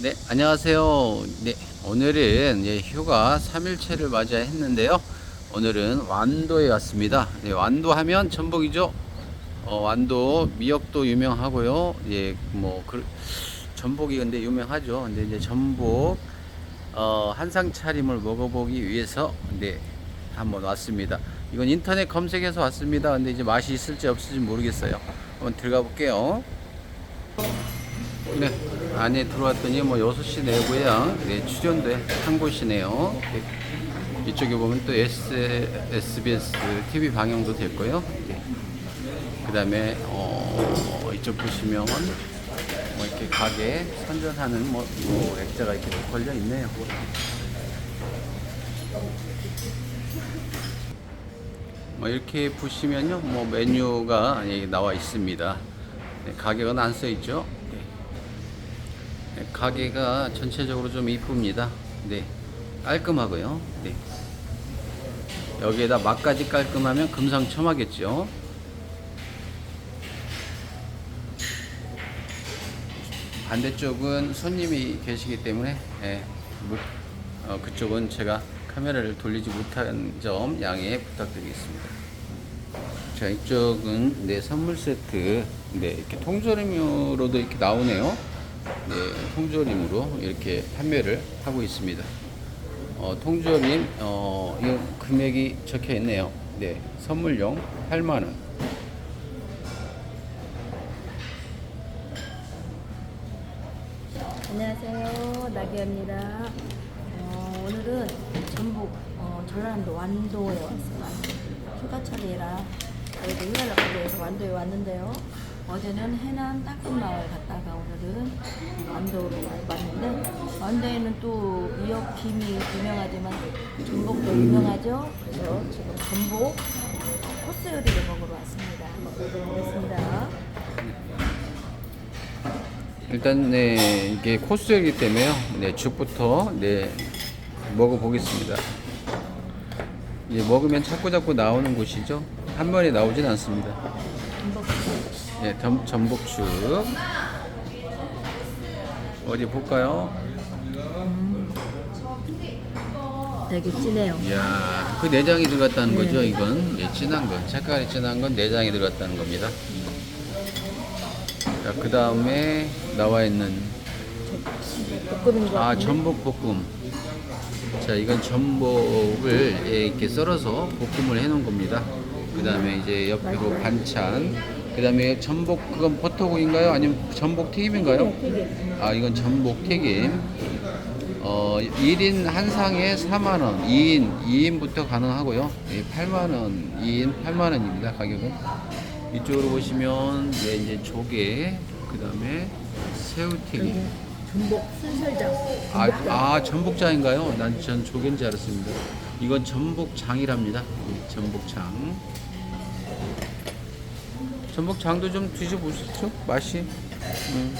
네, 안녕하세요. 네, 오늘은 예, 휴가 3일째를 맞이했는데요. 오늘은 완도에 왔습니다. 네, 완도 하면 전복이죠. 어, 완도 미역도 유명하고요. 예, 뭐 그, 전복이 근데 유명하죠. 근데 이제 전복 어, 한상 차림을 먹어보기 위해서 네 한번 왔습니다. 이건 인터넷 검색해서 왔습니다. 근데 이제 맛이 있을지 없을지 모르겠어요. 한번 들어가 볼게요. 네, 안에 들어왔더니 뭐 6시 내고요. 네, 출연도 한 곳이네요. 네, 이쪽에 보면 또 S, SBS TV 방영도 됐고요. 네. 그 다음에, 어, 이쪽 보시면 뭐 이렇게 가게 선전하는 뭐, 뭐 액자가 이렇게 또 걸려 있네요. 뭐 이렇게 보시면요, 뭐 메뉴가 여기 나와 있습니다. 네, 가격은 안 써 있죠. 네. 네, 가게가 전체적으로 좀 이쁩니다. 네, 깔끔하고요. 네. 여기에다 맛까지 깔끔하면 금상첨화겠죠. 반대쪽은 손님이 계시기 때문에 예, 못- 어, 그쪽은 제가 카메라를 돌리지 못한 점 양해 부탁드리겠습니다. 자 이쪽은 네 선물 세트 네 이렇게 통조림으로도 이렇게 나오네요. 네 통조림으로 이렇게 판매를 하고 있습니다. 어, 통조림 어, 이 금액이 적혀 있네요. 네 선물용 8만 원. 안녕하세요. 나기입니다. 어, 오늘은 전북 어, 전라남도 완도에 왔어요. 휴가철이라 저희도 휴가를 위해서 완도에 왔는데요. 어제는 해남 땅끝마을 갔다가 오늘은 완도로 왔는데 완도에는 또 미역김이 유명하지만 전복도 유명하죠. 그래서 지금 전복 코스 요리를 먹으러 왔습니다. 먹도록 하겠습니다. 일단 네 이게 코스이기 때문에요. 네 죽부터 네 먹어보겠습니다. 이제 먹으면 자꾸 자꾸 나오는 곳이죠. 한 번에 나오진 않습니다. 전복 네 전, 전복죽 어디 볼까요? 되게 진해요. 이야 그 내장이 들어갔다는 거죠. 이건 예, 진한 거 색깔이 진한 건 내장이 들어갔다는 겁니다. 자, 그 다음에 나와 있는 볶음인 것 아. 전복 볶음. 자 이건 전복을 예, 이렇게 썰어서 볶음을 해 놓은 겁니다. 그 다음에 이제 옆으로 반찬. 그 다음에 전복 그건 버터구이인가요? 아니면 전복 튀김인가요? 되게 아 이건 전복 튀김. 어 1인 한 상에 4만 원, 2인 2인부터 가능하고요. 예, 8만 원, 2인 8만 원입니다 가격은. 이쪽으로 보시면 네, 이제 조개, 그 다음에 새우튀김. 전복 순살장. 아. 아 전복장인가요? 난 전 조개인 줄 알았습니다. 이건 전복장이랍니다. 예, 전복장. 전복장도 좀 드셔보시죠. 맛이. 음.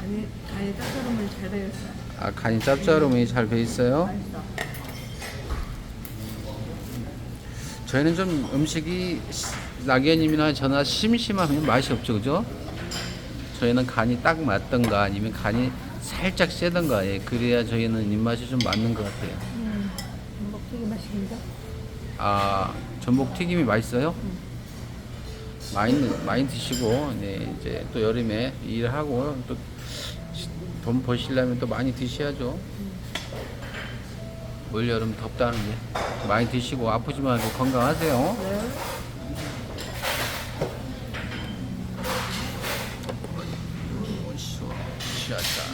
간이 간이 따뜻하면 잘 배웠어. 아 간이 짭짤하니 잘배 있어요. 맛있어. 저희는 좀 음식이 낙연님이나 저나 심심하면 맛이 없죠, 그죠? 저희는 간이 딱 맞던가 아니면 간이 살짝 세던가 예, 그래야 저희는 입맛이 좀 맞는 것 같아요. 음, 전복 되게 맛있는데. 아 전복 튀김이 맛있어요? 많이 많이 드시고 네 이제 또 여름에 일하고 또 돈 버시려면 또 많이 드셔야죠. 올 여름 덥다는데 많이 드시고 아프지 말고 건강하세요. 네. 시원 시원하다.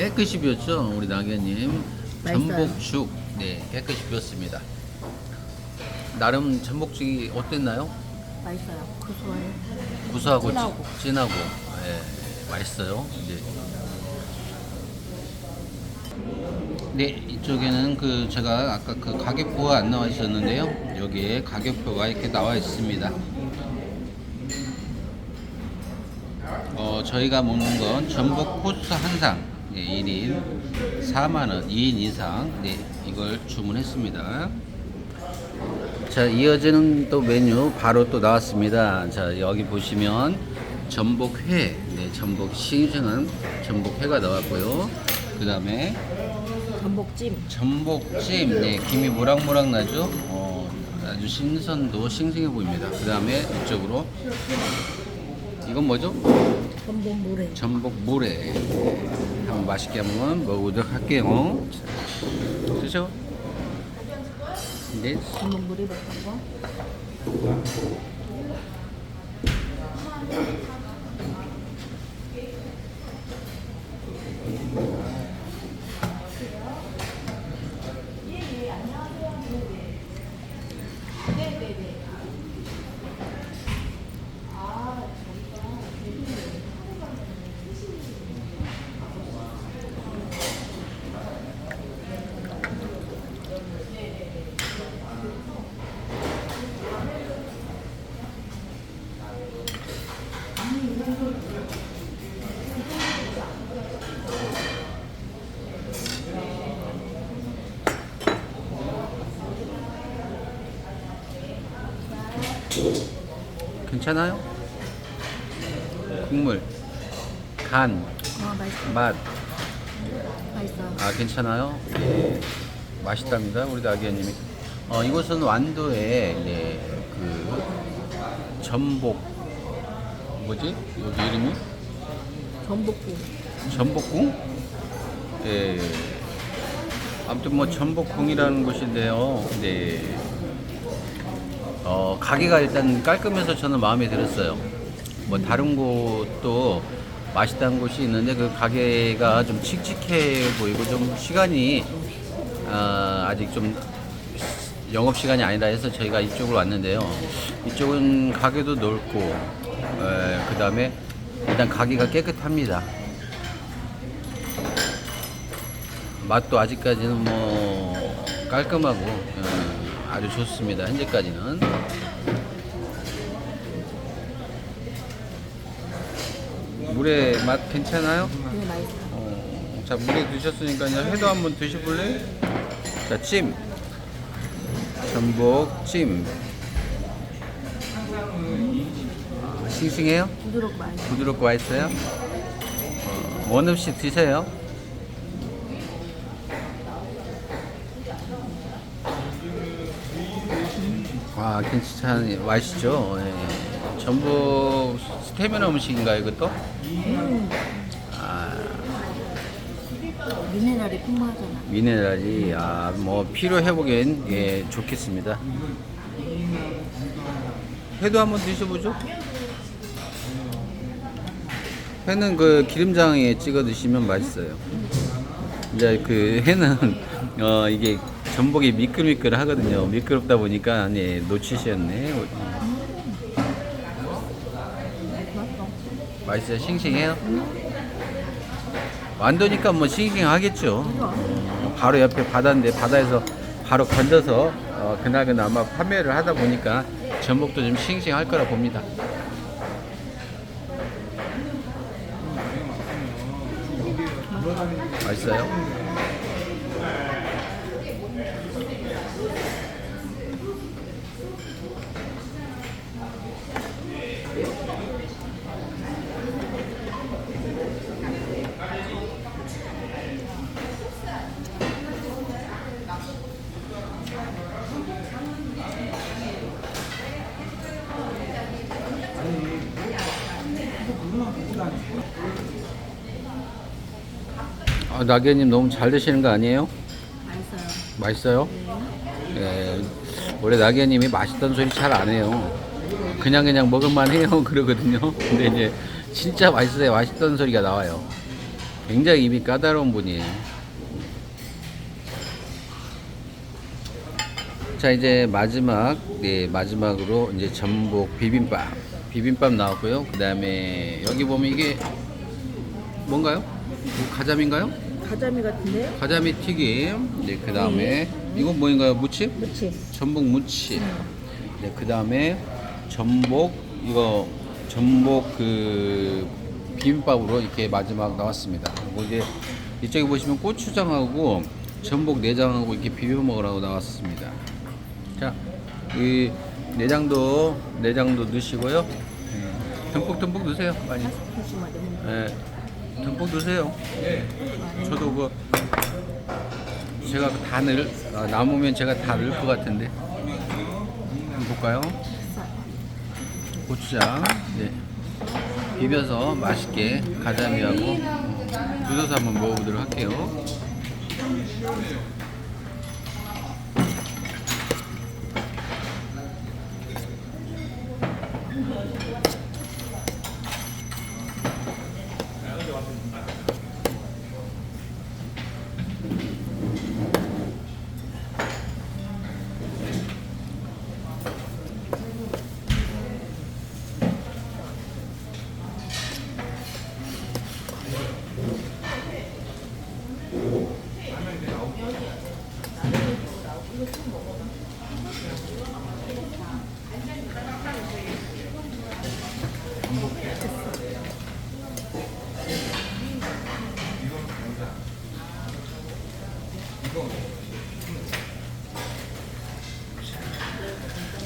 깨끗이 비었죠 우리 낙연님 맛있어요. 전복죽 네 깨끗이 비었습니다 나름 전복죽이 어땠나요? 맛있어요. 고소해요. 구수하고 진하고. 지- 진하고 예, 맛있어요 이제 네 이쪽에는 그 제가 아까 그 가격표가 안 나와 있었는데요 여기에 가격표가 이렇게 나와 있습니다 어 어, 저희가 먹는 건 전복 코스 한 상 네, 1인 4만원 2인 이상 네, 이걸 주문했습니다 자 이어지는 또 메뉴 바로 또 나왔습니다 자 여기 보시면 전복회 네, 전복 싱싱한 전복회가 나왔고요 그 다음에 전복찜. 전복찜, 네, 김이 모락모락 나죠? 어, 아주 신선도 싱싱해 보입니다. 그 다음에 이쪽으로 이건 뭐죠? 전복 물회. 전복. 네, 한번 맛있게 한번 먹어보도록 할게요. 자, 드셔. 네, 전복 물회 거. 괜찮아요? 국물, 간, 아 맛있어. 맛, 맛있어. 아 괜찮아요? 예, 맛있답니다 우리 나기현님이 어, 이곳은 완도에 네, 그 전복 뭐지 여기 이름이 전복국. 전복궁 예 아무튼 뭐 전복궁이라는 곳인데요 네 어, 가게가 일단 깔끔해서 저는 마음에 들었어요 뭐 다른 곳도 맛있다는 곳이 있는데 그 가게가 좀 칙칙해 보이고 좀 시간이 아, 아직 좀 영업 시간이 아니라 해서 저희가 이쪽으로 왔는데요. 이쪽은 가게도 넓고 그 다음에 일단 가게가 깨끗합니다. 맛도 아직까지는 뭐 깔끔하고 음, 아주 좋습니다. 현재까지는. 물의 맛 괜찮아요? 네 맛있어. 어, 자 물에 드셨으니까요 회도 한번 드셔볼래? 자 찜, 전복 찜. 아, 싱싱해요? 부드럽고 맛있어. 부드럽고 맛있어요? 어, 원 없이 드세요. 아, 괜찮, 맛있죠? 예. 전복 스테미너 음식인가요, 이것도? 음. 아, 미네랄이 풍부하잖아. 미네랄이, 아, 뭐, 피로 회복엔, 예, 좋겠습니다. 회도 한번 드셔보죠. 회는 그 기름장에 찍어 드시면 맛있어요. 이제 그 회는 어 이게 전복이 미끌미끌 하거든요. 미끄럽다 보니까 네 놓치셨네. 맛있어. 맛있어요. 싱싱해요. 완도니까 뭐 싱싱하겠죠. 어, 바로 옆에 바다인데 바다에서 바로 건져서 어, 그날그날 아마 판매를 하다 보니까 전복도 좀 싱싱할 거라 봅니다. 맛있어요? 아, 나기님 너무 잘 드시는 거 아니에요? 맛있어요. 맛있어요? 네. 예, 원래 나기님이 맛있다는 소리 잘 안 해요. 그냥 그냥 먹을만 해요 그러거든요. 근데 이제 진짜 맛있어요. 맛있다는 소리가 나와요. 굉장히 입이 까다로운 분이에요. 자 이제 마지막 네 마지막으로 이제 전복 비빔밥 비빔밥 나왔고요. 그 다음에 여기 보면 이게 뭔가요? 뭐 가자미인가요? 가자미 같은데? 가자미 튀김. 네, 그 다음에 이건 뭐인가요? 무침? 그렇지. 전복 무침. 네, 그 다음에 전복 이거 전복 그 비빔밥으로 이렇게 마지막 나왔습니다. 그리고 이제 이쪽에 보시면 고추장하고 전복 내장하고 이렇게 비벼 먹으라고 나왔습니다. 자, 이 내장도 내장도 넣으시고요. 예, 듬뿍듬뿍 넣으세요. 많이. 예, 듬뿍 넣으세요. 저도 그 제가 다 넣을 아, 남으면 제가 다 넣을 것 같은데 한번 볼까요? 고추장 네. 비벼서 맛있게 가자미하고 두셔서 한번 먹어보도록 할게요.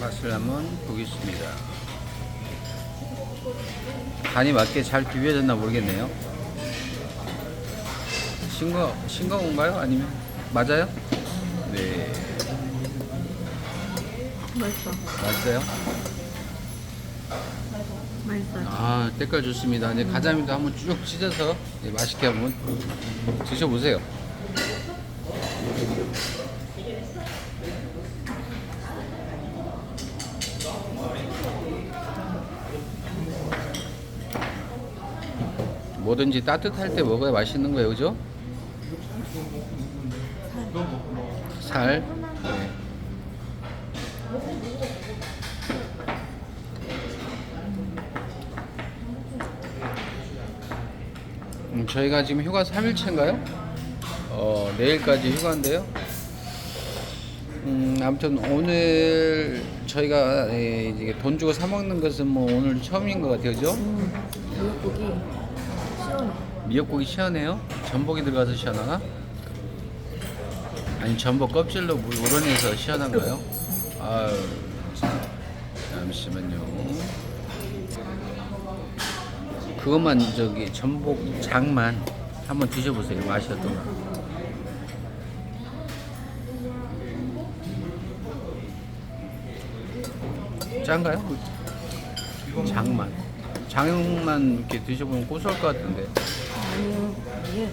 맛을 한번 보겠습니다. 간이 맞게 잘 비벼졌나 모르겠네요. 싱거 싱거운가요? 아니면 맞아요? 네, 맛있어. 맛있어요. 맛있어요. 아, 때깔 좋습니다. 이제 가자미도 한번 쭉 찢어서 네, 맛있게 한번 드셔보세요. 뭐든지 따뜻할 때 먹어야 맛있는 거예요, 그죠? 살. 네. 음, 저희가 지금 휴가 3일째인가요? 어, 내일까지 휴가인데요. 음, 아무튼 오늘 저희가 예, 이제 돈 주고 사 먹는 것은 뭐 오늘 처음인 것 같아요, 그죠? 음, 미역국이. 미역국이 시원해요? 전복이 들어가서 시원하나? 아니 전복 껍질로 물 우러내서 시원한가요? 아유 참. 잠시만요 그것만 저기 전복 장만 한번 드셔보세요 맛이 어떤가 짠가요? 장만 장만 이렇게 드셔보면 고소할 것 같은데 아니요, 이게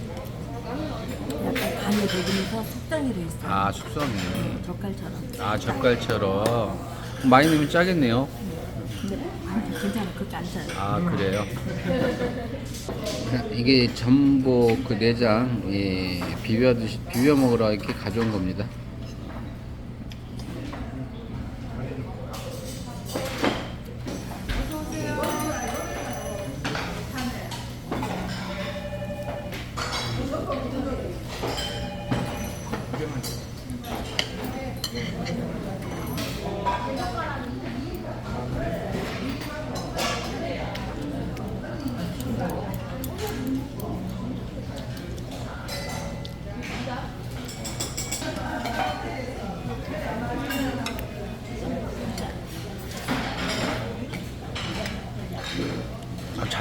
약간 간이 배기면서 숙성이 돼 있어요. 아 숙성이 젓갈처럼. 아 젓갈처럼 많이 넣으면 짜겠네요 근데 아니, 괜찮아. 그렇게 안 짜요. 아 그래요 이게 전복 그 내장 예, 비벼 드시 비벼 먹으러 이렇게 가져온 겁니다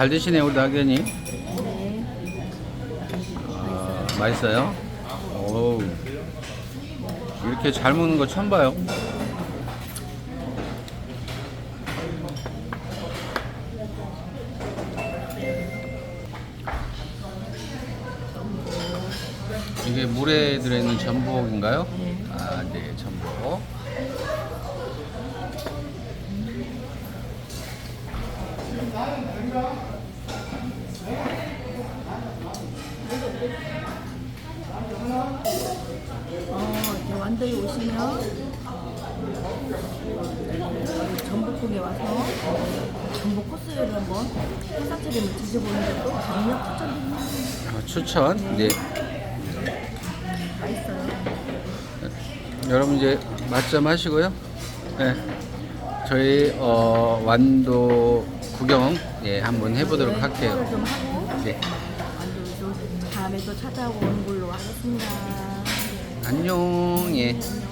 잘 드시네요 우리 낙연이 네. 아, 맛있어요? 오 이렇게 잘 먹는 거 처음 봐요 이게 물에 들어있는 전복인가요? 네. 아, 네, 전복. 어, 이제 완도에 오시면 전복국에 와서 전복 코스 요리 한번 해산처리을 드셔보는 것도 강력 추천드립니다. 아, 추천. 네. 맛있어요. 여러분 이제 맛점 하시고요. 네. 저희 어, 완도 구경 예, 한번 해보도록 네, 할게요. 투어를 좀 하고 네. 완도를 좀 다음에 또 찾아오는 걸로 하겠습니다. 안녕. 예. 안녕.